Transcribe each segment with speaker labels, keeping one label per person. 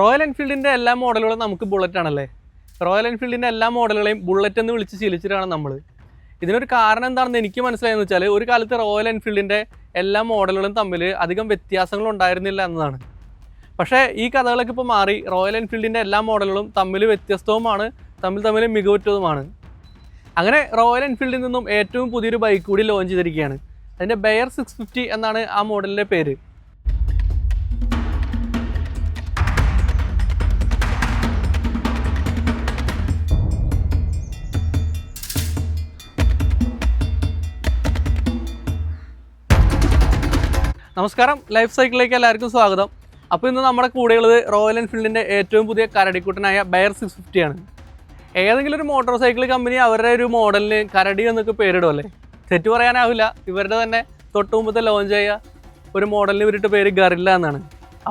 Speaker 1: Royal എൻഫീൽഡിന്റെ എല്ലാ മോഡലുകളും നമുക്ക് ബുള്ളറ്റ് ആണല്ലേ? റോയൽ എൻഫീൽഡിന്റെ എല്ലാ മോഡലുകളെയും ബുള്ളറ്റ് എന്ന് വിളിച്ച് ശീലിച്ചിട്ടാണ് നമ്മൾ ഇതിനൊരു കാരണം എന്താണെന്ന് എനിക്ക് മനസ്സിലായെന്ന് വെച്ചാൽ ഒരു കാലത്ത് റോയൽ എൻഫീൽഡിന്റെ എല്ലാ മോഡലുകളും തമ്മിൽ അധികം വ്യത്യാസങ്ങൾ ഉണ്ടായിരുന്നില്ല എന്നതാണ്. പക്ഷേ ഈ കഥകളൊക്കെ ഇപ്പോൾ മാറി റോയൽ എൻഫീൽഡിന്റെ എല്ലാ മോഡലുകളും തമ്മിൽ വ്യത്യസ്തവുമാണ് തമ്മിൽ തമ്മിൽ മികവുറ്റതുമാണ്. അങ്ങനെ റോയൽ എൻഫീൽഡിൽ നിന്നും ഏറ്റവും പുതിയൊരു ബൈക്ക് കൂടി ലോഞ്ച് ചെയ്തിരിക്കുകയാണ്. അതിന്റെ ബെയർ സിക്സ് ഫിഫ്റ്റി എന്നാണ് ആ മോഡലിന്റെ പേര്. നമസ്കാരം. ലൈഫ് സൈക്കിളിലേക്ക് എല്ലാവർക്കും സ്വാഗതം. അപ്പോൾ ഇന്ന് നമ്മുടെ കൂടെയുള്ളത് റോയൽ എൻഫീൽഡിന്റെ ഏറ്റവും പുതിയ കരടിക്കുട്ടനായ ബയർ സിക്സ് ഫിഫ്റ്റിയാണ് ഏതെങ്കിലും ഒരു മോട്ടോർ സൈക്കിൾ കമ്പനി അവരുടെ ഒരു മോഡലിന് കരടി എന്നൊക്കെ പേരിടുമല്ലേ തെറ്റ് പറയാനാവില്ല. ഇവരുടെ തന്നെ തൊട്ട് മുമ്പത്തെ ലോഞ്ച് ചെയ്യ ഒരു മോഡലിന് ഇവരിട്ട് പേര് ഗറില്ല എന്നാണ്.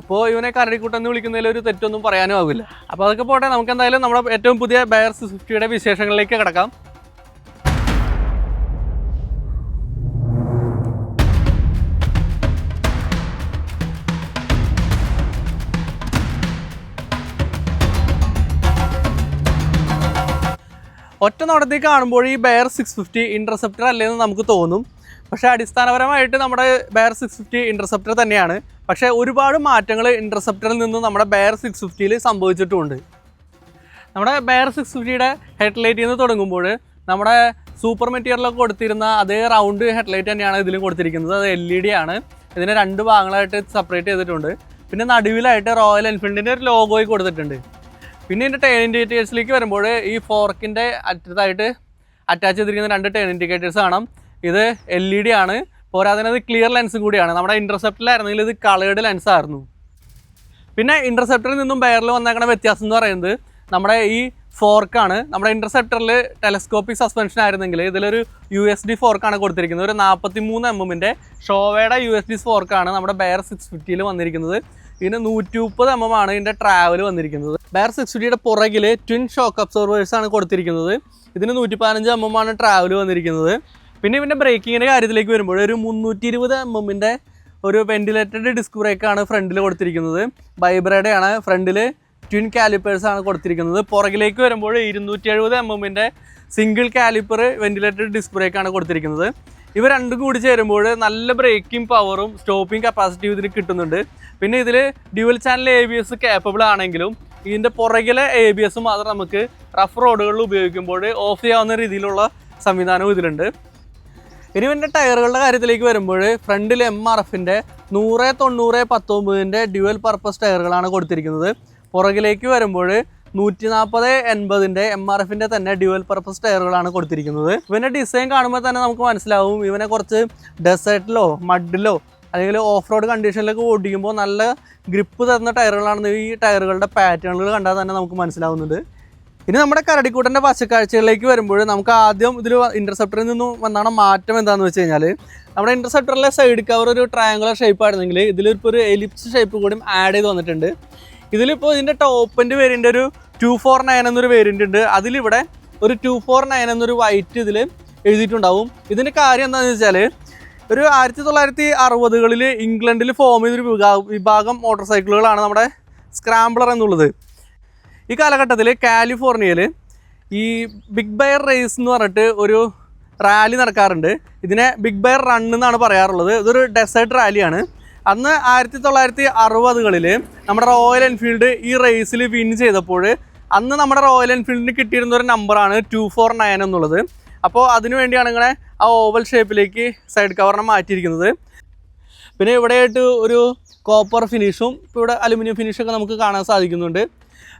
Speaker 1: അപ്പോൾ ഇവനെ കരടിക്കുട്ടൻ എന്ന് വിളിക്കുന്നതിൽ ഒരു തെറ്റൊന്നും പറയാനും ആവില്ല. അപ്പോൾ അതൊക്കെ പോട്ടെ നമുക്ക് എന്തായാലും നമ്മുടെ ഏറ്റവും പുതിയ ബയർ സിക്സ് ഫിഫ്റ്റിയുടെ വിശേഷങ്ങളിലേക്ക് കിടക്കാം. ഒറ്റ നോട്ടത്തിൽ കാണുമ്പോൾ ഈ ബെയർ സിക്സ് ഫിഫ്റ്റി ഇന്റർസെപ്റ്റർ അല്ലേന്ന് നമുക്ക് തോന്നും. പക്ഷേ അടിസ്ഥാനപരമായിട്ട് നമ്മുടെ ബെയർ സിക്സ് ഫിഫ്റ്റി ഇന്റർസെപ്റ്റർ തന്നെയാണ്. പക്ഷേ ഒരുപാട് മാറ്റങ്ങൾ ഇന്റർസെപ്റ്ററിൽ നിന്ന് നമ്മുടെ ബെയർ സിക്സ് ഫിഫ്റ്റിയിൽ സംഭവിച്ചിട്ടുമുണ്ട് നമ്മുടെ ബെയർ സിക്സ് ഫിഫ്റ്റിയുടെ ഹെഡ്ലൈറ്റിൽ നിന്ന് തുടങ്ങുമ്പോൾ നമ്മുടെ സൂപ്പർ മെറ്റീരിയലൊക്കെ കൊടുത്തിരുന്ന അതേ റൗണ്ട് ഹെഡ്ലൈറ്റ് തന്നെയാണ് ഇതിലും കൊടുത്തിരിക്കുന്നത്. അത് എൽ ഇ ഡി ആണ്. ഇതിനെ രണ്ട് ഭാഗങ്ങളായിട്ട് സെപ്പറേറ്റ് ചെയ്തിട്ടുണ്ട്. പിന്നെ നടുവിലായിട്ട് റോയൽ എൻഫീൽഡിന്റെ ഒരു ലോഗോയി കൊടുത്തിട്ടുണ്ട്. പിന്നെ ഇതിന്റെ ടേൺ ഇൻഡിക്കേറ്റേഴ്സിലേക്ക് വരുമ്പോൾ ഈ ഫോർക്കിന്റെ അറ്റത്തായിട്ട് അറ്റാച്ച് ചെയ്തിരിക്കുന്ന രണ്ട് ടേൺ ഇൻഡിക്കേറ്റേഴ്സ് കാണാം. ഇത് എൽ ഇ ഡി ആണ്. പോരാതെ അത് ക്ലിയർ ലെൻസും കൂടിയാണ്. നമ്മുടെ ഇന്റർസെപ്റ്റിലായിരുന്നെങ്കിൽ ഇത് കളേർഡ് ലെൻസ് ആയിരുന്നു. പിന്നെ ഇന്റർസെപ്റ്ററിൽ നിന്നും ബെയറിൽ വന്നേക്കണ വ്യത്യാസം എന്ന് പറയുന്നത് നമ്മുടെ ഈ ഫോർക്കാണ് നമ്മുടെ ഇന്റർസെപ്റ്ററിൽ ടെലസ്കോപ്പിക് സസ്പെൻഷൻ ആയിരുന്നെങ്കിൽ ഇതിലൊരു യു എസ് ഡി ഫോർക്കാണ് കൊടുത്തിരിക്കുന്നത്. ഒരു നാൽപ്പത്തി മൂന്ന് എം എമ്മിന്റെ ഷോവയുടെ യു എസ് ഡി ഫോർക്കാണ് നമ്മുടെ ബെയർ സിക്സ് ഫിഫ്റ്റിയിൽ വന്നിരിക്കുന്നത്. ഇതിന് നൂറ്റി മുപ്പത് എം എം ആണ് ഇതിന്റെ ട്രാവൽ വന്നിരിക്കുന്നത്. ബയർ സിക്സ് ഫിഫ്റ്റിയുടെ പുറകിൽ ട്വിൻ ഷോക്ക് അബ്സോർവേഴ്സ് ആണ് കൊടുത്തിരിക്കുന്നത്. ഇതിന് നൂറ്റി പതിനഞ്ച് എം എം ആണ് ട്രാവൽ വന്നിരിക്കുന്നത്. പിന്നെ ഇവന്റെ ബ്രേക്കിങ്ങിന്റെ കാര്യത്തിലേക്ക് വരുമ്പോൾ ഒരു മുന്നൂറ്റി ഇരുപത് എം എമ്മിന്റെ ഒരു വെന്റിലേറ്റഡ് ഡിസ്ക് ബ്രേക്കാണ് ഫ്രണ്ടിൽ കൊടുത്തിരിക്കുന്നത്. ബൈബ്രയുടെ ആണ് ഫ്രണ്ടിൽ ട്വിൻ കാലിപ്പേഴ്സ് ആണ് കൊടുത്തിരിക്കുന്നത്. പുറകിലേക്ക് വരുമ്പോൾ ഇരുന്നൂറ്റി എഴുപത് എം എമ്മിന്റെ സിംഗിൾ കാലിപ്പർ വെന്റിലേറ്റഡ് ഡിസ്ക് ബ്രേക്കാണ് കൊടുത്തിരിക്കുന്നത്. ഇവ രണ്ടും കൂടി ചേരുമ്പോൾ നല്ല ബ്രേക്കിംഗ് പവറും സ്റ്റോപ്പിംഗ് കപ്പാസിറ്റിയും ഇതിന് കിട്ടുന്നുണ്ട്. പിന്നെ ഇതിൽ dual channel A B S capable ആണെങ്കിലും ഇതിന്റെ പുറകിലെ എ ബി എസ് മാത്രം നമുക്ക് റഫ് റോഡുകളിൽ ഉപയോഗിക്കുമ്പോൾ ഓഫ് ചെയ്യാവുന്ന രീതിയിലുള്ള സംവിധാനവും ഇതിലുണ്ട്. ഇനി ഇവന്റെ ടയറുകളുടെ കാര്യത്തിലേക്ക് വരുമ്പോൾ ഫ്രണ്ടിൽ എം ആർ എഫിന്റെ നൂറ് തൊണ്ണൂറ് പത്തൊമ്പതിന്റെ ഡ്യുവൽ പർപ്പസ് ടയറുകളാണ് കൊടുത്തിരിക്കുന്നത്. പുറകിലേക്ക് വരുമ്പോൾ നൂറ്റി നാൽപ്പത് എൺപതിന്റെ എം ആർ എഫിന്റെ തന്നെ ഡ്യുവൽ പർപ്പസ് ടയറുകളാണ് കൊടുത്തിരിക്കുന്നത്. ഇവന്റെ ഡിസൈൻ കാണുമ്പോൾ തന്നെ നമുക്ക് മനസ്സിലാവും. ഇവനെ കുറച്ച് ഡെസേർട്ടിലോ മഡിലോ അല്ലെങ്കിൽ ഓഫ് റോഡ് കണ്ടീഷനിലൊക്കെ ഓടിക്കുമ്പോൾ നല്ല ഗ്രിപ്പ് തരുന്ന ടയറുകളാണെന്ന് ഈ ടയറുകളുടെ പാറ്റേണുകൾ കണ്ടാൽ തന്നെ നമുക്ക് മനസ്സിലാവുന്നുണ്ട് ഇനി നമ്മുടെ കരടിക്കൂട്ടന്റെ പച്ചക്കാഴ്ചകളിലേക്ക് വരുമ്പോൾ നമുക്ക് ആദ്യം ഇതിൽ ഇന്റർസെപ്റ്ററിൽ നിന്നും വന്നാണ് മാറ്റം എന്താണെന്ന് വെച്ച് കഴിഞ്ഞാൽ നമ്മുടെ ഇന്റർസെപ്റ്ററിലെ സൈഡ് കവർ ഒരു ട്രയാങ്കുലർ ഷേപ്പ് ആയിരുന്നെങ്കിൽ ഇതിലിപ്പോൾ ഒരു എലിപ്സ് ഷേപ്പ് കൂടി ആഡ് ചെയ്ത് വന്നിട്ടുണ്ട്. ഇതിലിപ്പോൾ ഇതിന്റെ ടോപ്പിന്റെ വേരിയന്റ് ഒരു ടു ഫോർ നയൻ എന്നൊരു വേരിയന്റ് ഉണ്ട്. അതിലിവിടെ ഒരു ടു ഫോർ നയൻ എന്നൊരു വൈറ്റ് ഇതിൽ എഴുതിയിട്ടുണ്ടാവും. ഇതിന്റെ കാര്യം എന്താണെന്ന് വെച്ചാൽ ഒരു ആയിരത്തി തൊള്ളായിരത്തി അറുപതുകളിൽ ഇംഗ്ലണ്ടിൽ ഫോം ചെയ്തൊരു വിഭാ- വിഭാഗം മോട്ടോർ സൈക്കിളുകളാണ് നമ്മുടെ സ്ക്രാംബ്ലർ എന്നുള്ളത്. ഈ കാലഘട്ടത്തിൽ കാലിഫോർണിയയിൽ ഈ ബിഗ് ബയർ റേസ് എന്ന് പറഞ്ഞിട്ട് ഒരു റാലി നടക്കാറുണ്ട്. ഇതിനെ ബിഗ് ബയർ റൺ എന്നാണ് പറയാറുള്ളത്. ഇതൊരു ഡെസേർട്ട് റാലിയാണ് അന്ന് ആയിരത്തി തൊള്ളായിരത്തി അറുപതുകളിൽ നമ്മുടെ റോയൽ എൻഫീൽഡ് ഈ റേസിൽ വിൻ ചെയ്തപ്പോൾ അന്ന് നമ്മുടെ റോയൽ എൻഫീൽഡിന് കിട്ടിയിരുന്ന ഒരു നമ്പറാണ് ടു ഫോർ നയൻ എന്നുള്ളത്. അപ്പോൾ അതിനു വേണ്ടിയാണ് ഇങ്ങനെ ആ ഓവൽ ഷേപ്പിലേക്ക് സൈഡ് കവറിനെ മാറ്റിയിരിക്കുന്നത്. പിന്നെ ഇവിടെയായിട്ട് ഒരു കോപ്പർ ഫിനിഷും ഇവിടെ അലുമിനിയം ഫിനിഷൊക്കെ നമുക്ക് കാണാൻ സാധിക്കുന്നുണ്ട്.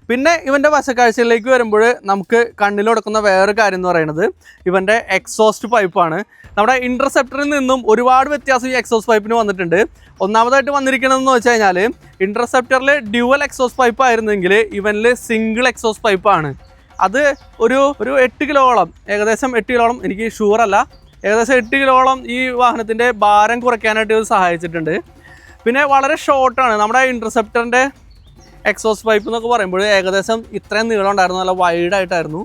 Speaker 1: പിന്നെ ഇവന്റെ വശക്കാഴ്ചയിലേക്ക് വരുമ്പോൾ നമുക്ക് കണ്ണിൽ കൊടുക്കുന്ന വേറൊരു കാര്യം എന്ന് പറയുന്നത് ഇവന്റെ എക്സോസ്റ്റ് പൈപ്പാണ് നമ്മുടെ ഇന്റർസെപ്റ്ററിൽ നിന്നും ഒരുപാട് വ്യത്യാസം ഈ എക്സോസ്റ്റ് പൈപ്പിന് വന്നിട്ടുണ്ട്. ഒന്നാമതായിട്ട് വന്നിരിക്കണമെന്ന് വെച്ച് കഴിഞ്ഞാൽ ഇന്റർസെപ്റ്ററിൽ ഡ്യുവൽ എക്സോസ്റ്റ് പൈപ്പ് ആയിരുന്നെങ്കിൽ ഇവനിൽ സിംഗിൾ എക്സോസ്റ്റ് പൈപ്പാണ് അത് ഒരു ഒരു എട്ട് കിലോളം ഏകദേശം എട്ട് കിലോളം എനിക്ക് ഷുവർ അല്ല. ഏകദേശം എട്ട് കിലോളം ഈ വാഹനത്തിന്റെ ഭാരം കുറയ്ക്കാനായിട്ട് ഇത് സഹായിച്ചിട്ടുണ്ട്. പിന്നെ വളരെ ഷോർട്ടാണ് നമ്മുടെ ഇന്റർസെപ്റ്ററിന്റെ എക്സോസ് പൈപ്പ് എന്നൊക്കെ പറയുമ്പോൾ ഏകദേശം ഇത്രയും നീളം ഉണ്ടായിരുന്നു നല്ല വൈഡ് ആയിട്ടായിരുന്നു.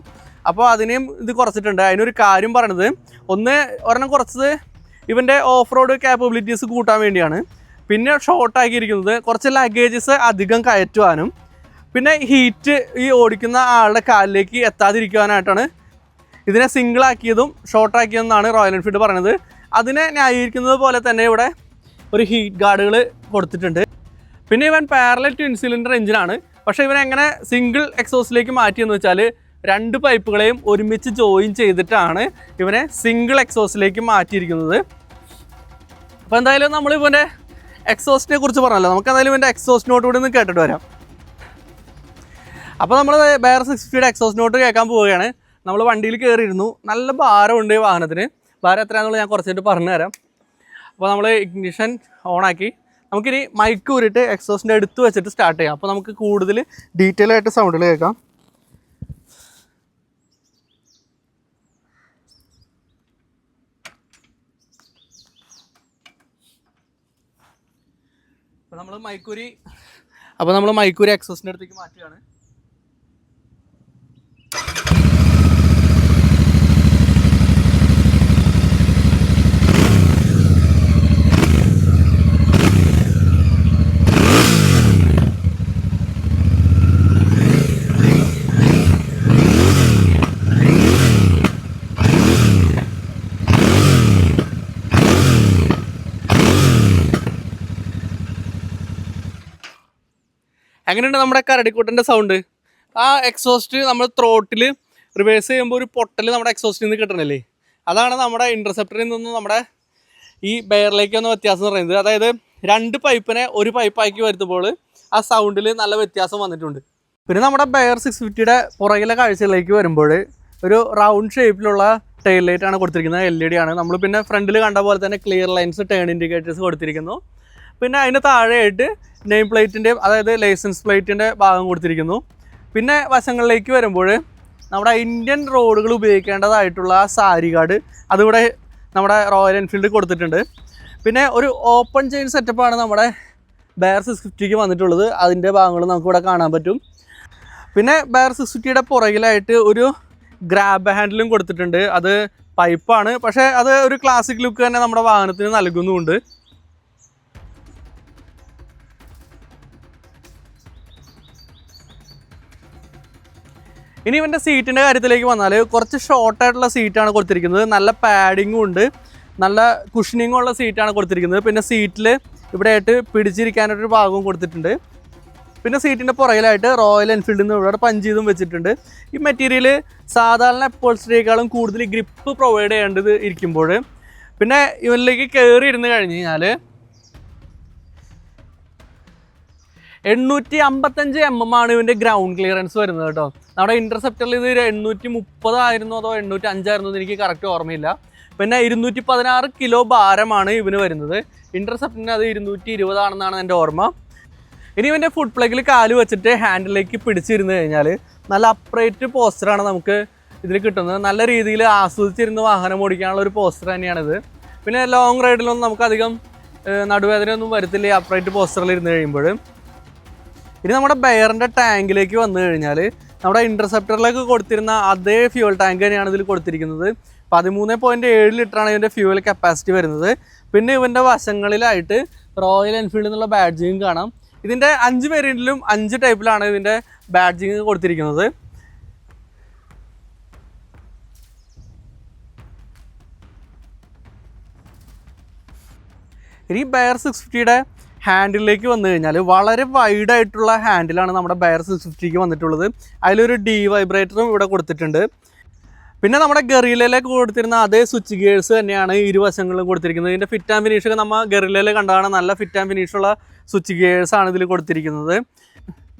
Speaker 1: അപ്പോൾ അതിനെയും ഇത് കുറച്ചിട്ടുണ്ട്. അതിനൊരു കാര്യം പറയണത് ഒന്ന് ഒരെണ്ണം കുറച്ചത് ഇവന്റെ ഓഫ് റോഡ് ക്യാപ്പബിലിറ്റീസ് കൂട്ടാൻ വേണ്ടിയാണ്. പിന്നെ ഷോർട്ടാക്കിയിരിക്കുന്നത് കുറച്ച് ലഗേജസ് അധികം കയറ്റുവാനും പിന്നെ ഹീറ്റ് ഈ ഓടിക്കുന്ന ആളുടെ കാലിലേക്ക് എത്താതിരിക്കുവാനായിട്ടാണ് ഇതിനെ സിംഗിൾ ആക്കിയതും ഷോർട്ട് ആക്കിയതെന്നാണ് റോയൽ എൻഫീൽഡ് പറയുന്നത്. അതിനെ ന്യായീകരിക്കുന്നത് പോലെ തന്നെ ഇവിടെ ഒരു ഹീറ്റ് ഗാർഡുകൾ കൊടുത്തിട്ടുണ്ട്. പിന്നെ ഇവൻ പാരലൽ ട്വിൻ സിലിണ്ടർ എഞ്ചിനാണ് പക്ഷേ ഇവൻ എങ്ങനെ സിംഗിൾ എക്സോസിലേക്ക് മാറ്റിയെന്ന് വെച്ചാൽ രണ്ട് പൈപ്പുകളെയും ഒരുമിച്ച് ജോയിൻ ചെയ്തിട്ടാണ് ഇവനെ സിംഗിൾ എക്സോസിലേക്ക് മാറ്റിയിരിക്കുന്നത്. അപ്പോൾ എന്തായാലും നമ്മൾ ഇവന്റെ എക്സോസ്റ്റിനെ കുറിച്ച് പറഞ്ഞല്ലോ. നമുക്ക് എന്തായാലും ഇവന്റെ എക്സോസ്റ്റ് നോട്ട് കൂടി ഒന്ന് കേട്ടിട്ട് വരാം. അപ്പോൾ നമ്മൾ ബയർ സിക്സ്റ്റിയുടെ എക്സോസ് നോട്ട് കേൾക്കാൻ പോവുകയാണ്. നമ്മൾ വണ്ടിയിൽ കയറിയിരുന്നു നല്ല ഭാരമുണ്ട് വാഹനത്തിന്. ഭാരം എത്രയാണെന്നുള്ളത് ഞാൻ കുറച്ചായിട്ട് പറഞ്ഞു തരാം. അപ്പോൾ നമ്മൾ ഇഗ്നിഷൻ ഓണാക്കി നമുക്കിനി മൈക്ക് ഊരിട്ട് എക്സോസിന്റെ അടുത്ത് വെച്ചിട്ട് സ്റ്റാർട്ട് ചെയ്യാം. അപ്പോൾ നമുക്ക് കൂടുതൽ ഡീറ്റെയിൽ ആയിട്ട് സൗണ്ടിൽ കേൾക്കാം. അപ്പോൾ നമ്മൾ മൈക്കൂരി അപ്പോൾ നമ്മൾ മൈക്കൂരി എക്സോസിന്റെ അടുത്തേക്ക് മാറ്റുകയാണ്. എങ്ങനെയുണ്ട് നമ്മുടെ കരടിക്കൂട്ടന്റെ സൗണ്ട് ആ എക്സോസ്റ്റ് നമ്മൾ ത്രോട്ടിൽ റിവേഴ്സ് ചെയ്യുമ്പോൾ ഒരു പൊട്ടൽ നമ്മുടെ എക്സോസ്റ്റിൽ നിന്ന് കിട്ടണല്ലേ? അതാണ് നമ്മുടെ ഇന്റർസെപ്റ്ററിൽ നിന്നും നമ്മുടെ ഈ ബെയറിലേക്ക് വന്ന വ്യത്യാസം എന്ന് പറയുന്നത്. അതായത് രണ്ട് പൈപ്പിനെ ഒരു പൈപ്പാക്കി വരുത്തുമ്പോൾ ആ സൗണ്ടിൽ നല്ല വ്യത്യാസം വന്നിട്ടുണ്ട്. പിന്നെ നമ്മുടെ ബെയർ സിക്സ് ഫിഫ്റ്റിയുടെ പുറകിലെ കാഴ്ചയിലേക്ക് വരുമ്പോൾ ഒരു റൗണ്ട് ഷേപ്പിലുള്ള ടൈൽ ലൈറ്റ് ആണ് കൊടുത്തിരിക്കുന്നത്. എൽ ഇ ഡി ആണ്. നമ്മൾ പിന്നെ ഫ്രണ്ടിൽ കണ്ട പോലെ തന്നെ ക്ലിയർ ലൈൻസ് ടേൺ ഇൻഡിക്കേറ്റേഴ്സ് കൊടുത്തിരിക്കുന്നു. പിന്നെ അതിന് താഴെയായിട്ട് നെയിം പ്ലേറ്റിന്റെയും അതായത് ലൈസൻസ് പ്ലേറ്റിന്റെ ഭാഗം കൊടുത്തിരിക്കുന്നു. പിന്നെ വശങ്ങളിലേക്ക് വരുമ്പോൾ നമ്മുടെ ഇന്ത്യൻ റോഡുകൾ ഉപയോഗിക്കേണ്ടതായിട്ടുള്ള സാരി കാർഡ് അതിവിടെ നമ്മുടെ റോയൽ എൻഫീൽഡ് കൊടുത്തിട്ടുണ്ട്. പിന്നെ ഒരു ഓപ്പൺ ചെയിൻ സെറ്റപ്പാണ് നമ്മുടെ ബെയർ സിക്സ് ഫിഫ്റ്റിക്ക് വന്നിട്ടുള്ളത്. അതിന്റെ ഭാഗങ്ങൾ നമുക്കിവിടെ കാണാൻ പറ്റും. പിന്നെ ബെയർ സിക്സ് ഫിഫ്റ്റിയുടെ പുറകിലായിട്ട് ഒരു ഗ്രാബ് ഹാൻഡിലും കൊടുത്തിട്ടുണ്ട്. അത് പൈപ്പാണ്. പക്ഷേ അത് ഒരു ക്ലാസിക് ലുക്ക് തന്നെ നമ്മുടെ വാഹനത്തിന് നൽകുന്നുമുണ്ട്. ഇനി ഇവന്റെ സീറ്റിന്റെ കാര്യത്തിലേക്ക് വന്നാൽ കുറച്ച് ഷോർട്ടായിട്ടുള്ള സീറ്റാണ് കൊടുത്തിരിക്കുന്നത്. നല്ല പാഡിങ്ങും ഉണ്ട്. നല്ല കുഷനിങ്ങും ഉള്ള സീറ്റാണ് കൊടുത്തിരിക്കുന്നത്. പിന്നെ സീറ്റിൽ ഇവിടെ ആയിട്ട് പിടിച്ചിരിക്കാനൊരു ഭാഗവും കൊടുത്തിട്ടുണ്ട്. പിന്നെ സീറ്റിന്റെ പുറകിലായിട്ട് റോയൽ എൻഫീൽഡിൽ നിന്ന് ഇവിടെ പഞ്ച് ചെയ്തും വെച്ചിട്ടുണ്ട്. ഈ മെറ്റീരിയൽ സാധാരണ എപ്പോൾസ്റ്റിനേക്കാളും കൂടുതൽ ഗ്രിപ്പ് പ്രൊവൈഡ് ചെയ്യേണ്ടത് ഇരിക്കുമ്പോൾ പിന്നെ ഇവനിലേക്ക് കയറി ഇരുന്ന് കഴിഞ്ഞ് കഴിഞ്ഞാൽ എണ്ണൂറ്റി അമ്പത്തഞ്ച് എം എം ആണ് ഇവന്റെ ഗ്രൗണ്ട് ക്ലിയറൻസ് വരുന്നത് കേട്ടോ. നമ്മുടെ ഇന്റർസെപ്റ്ററിൽ ഇത് എണ്ണൂറ്റി മുപ്പതായിരുന്നു അതോ എണ്ണൂറ്റി അഞ്ചായിരുന്നു എന്ന് എനിക്ക് കറക്റ്റ് ഓർമ്മയില്ല. പിന്നെ ഇരുന്നൂറ്റി പതിനാറ് കിലോ ഭാരമാണ് ഇവന് വരുന്നത്. ഇന്റർസെപ്റ്റിന് അത് ഇരുന്നൂറ്റി ഇരുപതാണെന്നാണ് എന്റെ ഓർമ്മ. ഇനി ഇവന്റെ ഫുഡ് പ്ലഗിൽ കാൽ വെച്ചിട്ട് ഹാൻഡിലേക്ക് പിടിച്ചിരുന്ന് കഴിഞ്ഞാൽ നല്ല അപ്രേറ്റ് പോസ്റ്ററാണ് നമുക്ക് ഇതിൽ കിട്ടുന്നത്. നല്ല രീതിയിൽ ആസ്വദിച്ചിരുന്ന് വാഹനം ഓടിക്കാനുള്ള ഒരു പോസ്റ്റർ തന്നെയാണിത് പിന്നെ ലോങ് റൈഡിലൊന്നും നമുക്കധികം നടുവേദനയൊന്നും വരത്തില്ല അപ്രൈറ്റ് പോസ്റ്ററിൽ ഇരുന്ന് കഴിയുമ്പോൾ ഇനി നമ്മുടെ ബെയറിന്റെ ടാങ്കിലേക്ക് വന്നു കഴിഞ്ഞാൽ നമ്മുടെ ഇന്റർസെപ്റ്ററിലേക്ക് കൊടുത്തിരുന്ന അതേ ഫ്യൂവൽ ടാങ്ക് തന്നെയാണ് ഇതിൽ കൊടുത്തിരിക്കുന്നത്. പതിമൂന്ന് പോയിന്റ് ഏഴ് ലിറ്ററാണ് ഇതിന്റെ ഫ്യൂവൽ കപ്പാസിറ്റി വരുന്നത്. പിന്നെ ഇവന്റെ വശങ്ങളിലായിട്ട് റോയൽ എൻഫീൽഡ് എന്നുള്ള ബാഡ്ജിങ് കാണാം. ഇതിന്റെ അഞ്ച് വേരിയന്റിലും അഞ്ച് ടൈപ്പിലാണ് ഇതിന്റെ ബാഡ്ജിങ് കൊടുത്തിരിക്കുന്നത്. ഇനി ബയർ സിക്സ് ഫിഫ്റ്റിയുടെ ഹാൻഡിലേക്ക് വന്നു കഴിഞ്ഞാൽ വളരെ വൈഡ് ആയിട്ടുള്ള ഹാൻഡിലാണ് നമ്മുടെ ബയർ സിക്സ് ഫിഫ്റ്റിക്ക് വന്നിട്ടുള്ളത്. അതിലൊരു ഡി വൈബ്രേറ്ററും ഇവിടെ കൊടുത്തിട്ടുണ്ട്. പിന്നെ നമ്മുടെ ഗറിലയിലേക്ക് കൊടുത്തിരുന്ന അതേ സ്വിച്ച് ഗിയേഴ്സ് തന്നെയാണ് ഇരുവശങ്ങളിലും കൊടുത്തിരിക്കുന്നത്. ഇതിന്റെ ഫിറ്റ് ആൻഡ് ഫിനിഷ് ഒക്കെ നമ്മൾ ഗറിലയിൽ കണ്ടാണ് നല്ല ഫിറ്റ് ആൻഡ് ഫിനിഷുള്ള സ്വിച്ച് ഗിയേഴ്സ് ആണ് ഇതിൽ കൊടുത്തിരിക്കുന്നത്.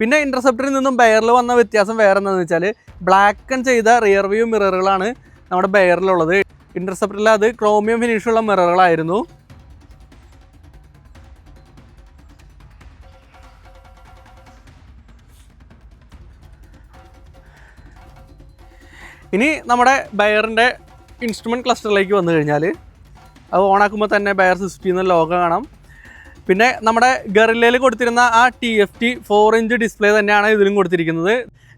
Speaker 1: പിന്നെ ഇന്റർസെപ്റ്ററിൽ നിന്നും ബെയറിൽ വന്ന വ്യത്യാസം വേറെ എന്താണെന്ന് വെച്ചാൽ ബ്ലാക്കൺ ചെയ്ത റിയർ വ്യൂ മിററുകളാണ് നമ്മുടെ ബെയറിലുള്ളത് ഇന്റർസെപ്റ്ററിൽ അത് ക്രോമിയം ഫിനിഷുള്ള മിററുകളായിരുന്നു ഇനി നമ്മുടെ ബയറിന്റെ ഇൻസ്ട്രുമെന്റ് ക്ലസ്റ്ററിലേക്ക് വന്നു കഴിഞ്ഞാൽ അത് ഓണാക്കുമ്പോൾ തന്നെ ബയർ സിസ്റ്റി എന്ന ലോഗോ കാണാം. പിന്നെ നമ്മുടെ ഗറില്ലയിൽ കൊടുത്തിരുന്ന ആ T F T four inch display തന്നെയാണ് ഇതിലും കൊടുത്തിരിക്കുന്നത്.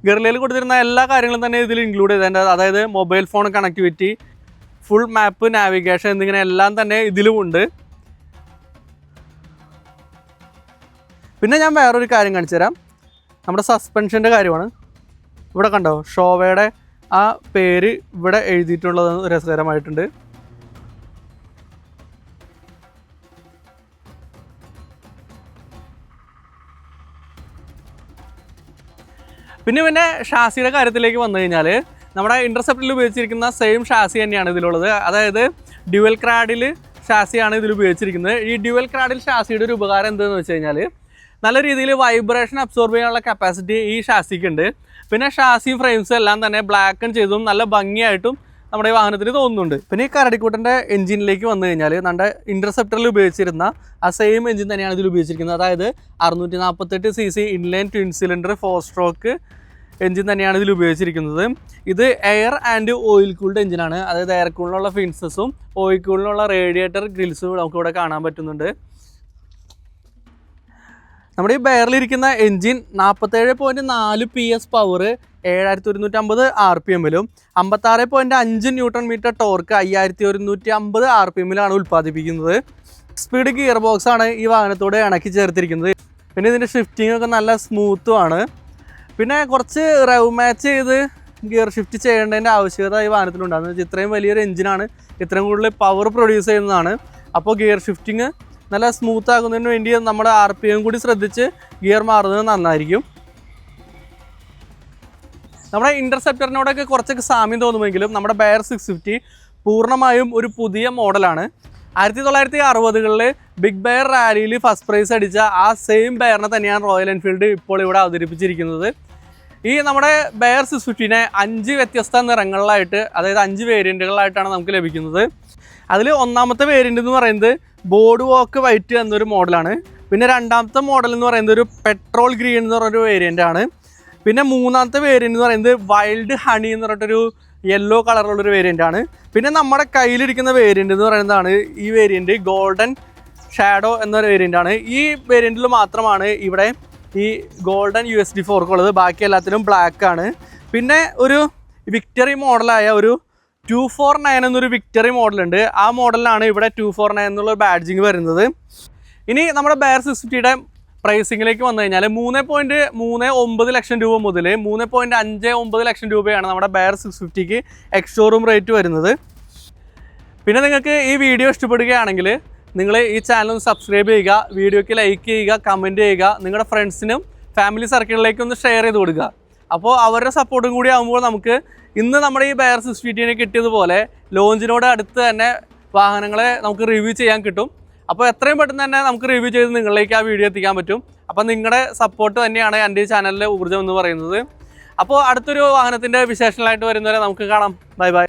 Speaker 1: ഗറില്ലയിൽ കൊടുത്തിരുന്ന എല്ലാ കാര്യങ്ങളും തന്നെ ഇതിൽ ഇൻക്ലൂഡ് ചെയ്തതിന്റെ അതായത് mobile phone connectivity full map navigation എന്നിങ്ങനെ എല്ലാം തന്നെ ഇതിലുമുണ്ട് പിന്നെ ഞാൻ വേറൊരു കാര്യം കാണിച്ചു തരാം. നമ്മുടെ സസ്പെൻഷന്റെ കാര്യമാണ്. ഇവിടെ കണ്ടോ? ഷോവയുടെ ആ പേര് ഇവിടെ എഴുതിയിട്ടുള്ളത് രസകരമായിട്ടുണ്ട്. പിന്നെ പിന്നെ ഷാസിയുടെ കാര്യത്തിലേക്ക് വന്നു കഴിഞ്ഞാൽ നമ്മുടെ ഇന്റർസെപ്റ്റിൽ ഉപയോഗിച്ചിരിക്കുന്ന സെയിം ഷാസി തന്നെയാണ് ഇതിലുള്ളത്. അതായത് ഡ്യുവൽ ക്രാഡിൽ ഷാസിയാണ് ഇതിൽ ഉപയോഗിച്ചിരിക്കുന്നത്. ഈ ഡ്യുവൽ ക്രാഡിൽ ഷാസിയുടെ ഒരു ഉപകാരം എന്താണെന്ന് വെച്ച് കഴിഞ്ഞാൽ നല്ല രീതിയിൽ വൈബ്രേഷൻ അബ്സോർബ് ചെയ്യാനുള്ള കപ്പാസിറ്റി ഈ ഷാസിക്ക് ഉണ്ട്. പിന്നെ ഷാസി ഫ്രെയിംസ് എല്ലാം തന്നെ ബ്ലാക്കൻ ചെയ്തും നല്ല ഭംഗിയായിട്ടും നമ്മുടെ ഈ വാഹനത്തിന് തോന്നുന്നുണ്ട്. പിന്നെ ഈ കരടിക്കൂട്ടന്റെ എഞ്ചിനിലേക്ക് വന്നു കഴിഞ്ഞാൽ നമ്മുടെ ഇന്റർസെപ്റ്ററിൽ ഉപയോഗിച്ചിരുന്ന ആ സെയിം എഞ്ചിൻ തന്നെയാണ് ഇതിൽ ഉപയോഗിച്ചിരിക്കുന്നത്. അതായത് അറുന്നൂറ്റി നാൽപ്പത്തെട്ട് C C inline twin cylinder four stroke engine തന്നെയാണ് ഇതിൽ ഉപയോഗിച്ചിരിക്കുന്നത്. ഇത് എയർ ആൻഡ് ഓയിൽ കൂൾഡ് എഞ്ചിനാണ് അതായത് എയർ കൂളിനുള്ള ഫിൻസസും ഓയിൽ കൂളിനുള്ള റേഡിയേറ്റർ ഗ്രിൽസും നമുക്ക് ഇവിടെ കാണാൻ പറ്റുന്നുണ്ട്. നമ്മുടെ ഈ ബെയറിലിരിക്കുന്ന എഞ്ചിൻ നാൽപ്പത്തേഴ് പോയിന്റ് നാല് പി എസ് പവർ ഏഴായിരത്തി ഒരുന്നൂറ്റമ്പത് ആർ പി എമ്മിലും അമ്പത്താറ് പോയിന്റ് അഞ്ച് ന്യൂട്ടൺ മീറ്റർ ടോർക്ക് അയ്യായിരത്തി ഒരുന്നൂറ്റി അമ്പത് ആർ പി എമ്മിലാണ് ഉൽപ്പാദിപ്പിക്കുന്നത്. സ്പീഡ് ഗിയർ ബോക്സ് ആണ് ഈ വാഹനത്തോട് ഇണക്കി ചേർത്തിരിക്കുന്നത്. പിന്നെ ഇതിന്റെ ഷിഫ്റ്റിംഗ് ഒക്കെ നല്ല സ്മൂത്തും ആണ്. പിന്നെ കുറച്ച് റവ് മാച്ച് ചെയ്ത് ഗിയർ ഷിഫ്റ്റ് ചെയ്യേണ്ടതിന്റെ ആവശ്യകത ഈ വാഹനത്തിലുണ്ടാകുന്നത് ഇത്രയും വലിയൊരു എഞ്ചിനാണ് ഇത്രയും കൂടുതൽ പവർ പ്രൊഡ്യൂസ് ചെയ്യുന്നതാണ്. അപ്പോൾ ഗിയർ ഷിഫ്റ്റിംഗ് നല്ല സ്മൂത്ത് ആകുന്നതിന് വേണ്ടി നമ്മുടെ ആർ പി എം കൂടി ശ്രദ്ധിച്ച് ഗിയർ മാറുന്നത് നന്നായിരിക്കും. നമ്മുടെ ഇന്റർസെപ്റ്ററിനോടൊക്കെ കുറച്ചൊക്കെ സാമ്യം തോന്നുമെങ്കിലും നമ്മുടെ ബയർ സിക്സ് ഫിഫ്റ്റി പൂർണമായും ഒരു പുതിയ മോഡലാണ്. ആയിരത്തി തൊള്ളായിരത്തി അറുപതുകളിൽ ബിഗ് ബെയർ റാലിയിൽ ഫസ്റ്റ് പ്രൈസ് അടിച്ച ആ സെയിം ബെയറിനെ തന്നെയാണ് റോയൽ എൻഫീൽഡ് ഇപ്പോൾ ഇവിടെ അവതരിപ്പിച്ചിരിക്കുന്നത്. ഈ നമ്മുടെ ബെയർ സിക്സ് ഫിഫ്റ്റീനെ അഞ്ച് വ്യത്യസ്ത നിറങ്ങളിലായിട്ട് അതായത് അഞ്ച് വേരിയന്റുകളായിട്ടാണ് നമുക്ക് ലഭിക്കുന്നത്. അതിൽ ഒന്നാമത്തെ വേരിയന്റ് എന്ന് പറയുന്നത് ബോർഡ് വാക്ക് വൈറ്റ് എന്നൊരു മോഡലാണ്. പിന്നെ രണ്ടാമത്തെ മോഡൽ എന്ന് പറയുന്നത് ഒരു പെട്രോൾ ഗ്രീൻ എന്ന് പറഞ്ഞൊരു വേരിയന്റ് ആണ്. പിന്നെ മൂന്നാമത്തെ വേരിയന്റ് എന്ന് പറയുന്നത് വൈൽഡ് ഹണി എന്ന് പറഞ്ഞിട്ടൊരു യെല്ലോ കളറുള്ളൊരു വേരിയന്റ് ആണ്. പിന്നെ നമ്മുടെ കയ്യിലിരിക്കുന്ന വേരിയന്റ് എന്ന് പറയുന്നതാണ് ഈ വേരിയന്റ് ഗോൾഡൻ ഷാഡോ എന്നൊരു വേരിയന്റ് ആണ്. ഈ വേരിയന്റിൽ മാത്രമാണ് ഇവിടെ ഈ ഗോൾഡൻ യു എസ് ഡി ഫോർക്കുള്ളത് ബാക്കി എല്ലാത്തിലും ബ്ലാക്ക് ആണ്. പിന്നെ ഒരു വിക്ടറി മോഡലായ ഒരു ടു ഫോർ നയൻ എന്നൊരു വിക്ടറി മോഡലുണ്ട് ആ മോഡലിലാണ് ഇവിടെ ടു ഫോർ നയൻ എന്നുള്ള ബാഡ്ജിങ് വരുന്നത്. ഇനി നമ്മുടെ ബെയർ സിക്സ്റ്റിയുടെ പ്രൈസിങ്ങിലേക്ക് വന്നു കഴിഞ്ഞാൽ മൂന്ന് പോയിന്റ് മൂന്ന് ഒമ്പത് ലക്ഷം രൂപ മുതൽ മൂന്ന് പോയിന്റ് അഞ്ച് ഒമ്പത് ലക്ഷം രൂപയാണ് നമ്മുടെ ബെയർ സിക്സ് ഫിഫ്റ്റിക്ക് എക്സ്ഷോറൂം റേറ്റ് വരുന്നത്. പിന്നെ നിങ്ങൾക്ക് ഈ വീഡിയോ ഇഷ്ടപ്പെടുകയാണെങ്കിൽ നിങ്ങൾ ഈ ചാനൽ ഒന്ന് സബ്സ്ക്രൈബ് ചെയ്യുക വീഡിയോയ്ക്ക് ലൈക്ക് ചെയ്യുക കമന്റ് ചെയ്യുക നിങ്ങളുടെ ഫ്രണ്ട്സിനും ഫാമിലി സർക്കിളിലേക്ക് ഒന്ന് ഷെയർ ചെയ്ത് കൊടുക്കുക. അപ്പോൾ അവരുടെ സപ്പോർട്ടും കൂടി ആകുമ്പോൾ നമുക്ക് ഇന്ന് നമ്മുടെ ഈ ബയർ സിക്സ് കിട്ടിയതുപോലെ ലോഞ്ചിനോട് അടുത്ത് തന്നെ വാഹനങ്ങളെ നമുക്ക് റിവ്യൂ ചെയ്യാൻ കിട്ടും. അപ്പോൾ എത്രയും പെട്ടെന്ന് തന്നെ നമുക്ക് റിവ്യൂ ചെയ്ത് നിങ്ങളിലേക്ക് ആ വീഡിയോ എത്തിക്കാൻ പറ്റും. അപ്പോൾ നിങ്ങളുടെ സപ്പോർട്ട് തന്നെയാണ് എന്റെ ഈ ചാനലിലെ ഊർജം എന്ന് പറയുന്നത്. അപ്പോൾ അടുത്തൊരു വാഹനത്തിന്റെ വിശേഷങ്ങളായിട്ട് വരുന്നവരെ നമുക്ക് കാണാം. Bye bye